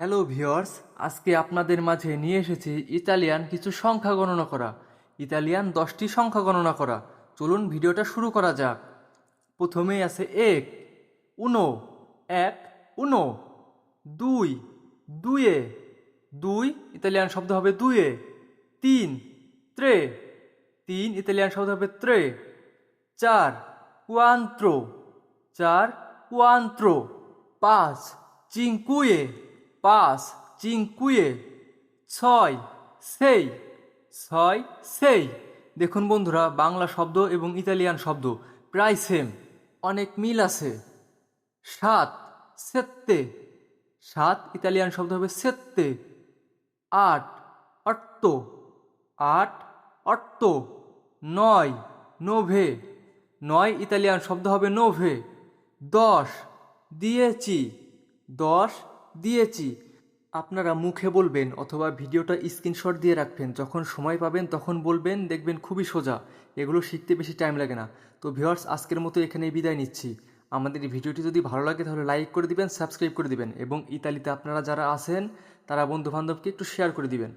Hello viewers আজকে আপনাদের মাঝে নিয়ে এসেছি ইতালিয়ান কিছু সংখ্যা গণনা করা। ইতালিয়ান দশটি সংখ্যা গণনা করা। চলুন ভিডিওটা শুরু করা যাক। প্রথমেই আছে এক, উনো এক, উনো, দুই, দুয়ে, দুই, ইতালিয়ান শব্দ হবে দুয়ে, তিন, ত্রে, তিন, ইতালিয়ান শব্দ হবে ত্রে, চার, কুয়ান্ত্রো চার, কুয়ান্ত্রো, পাঁচ, চিঙ্কুয়ে। পাঁচ চিঙ্কুয়ে ছয়, সেই ছয়, সেই। দেখুন বন্ধুরা, বাংলা শব্দ এবং ইতালিয়ান শব্দ প্রায় সেম অনেক মিল আছে। সাত, সেত্তে। সাত ইতালিয়ান শব্দ হবে সেত্তে। আট, অট্ট। আট, অট্ট। নয়, নোভে। নয় ইতালিয়ান শব্দ হবে নোভে। দশ দিয়েছি দশ দিয়েছি। আপনারা মুখে বলবেন অথবা ভিডিওটা স্ক্রিনশট দিয়ে রাখবেন। যখন সময় পাবেন তখন বলবেন, দেখবেন খুবই সোজা। এগুলো শিখতে বেশি টাইম লাগে না। তো ভিউয়ার্স, আজকের মতো এখানে বিদায় নিচ্ছি। আমাদের এই ভিডিওটি যদি ভালো লাগে তাহলে লাইক করে দিবেন, সাবস্ক্রাইব করে দিবেন এবং ইতালিতে আপনারা যারা আছেন, তারা বন্ধুবান্ধবকে একটু শেয়ার করে দিবেন।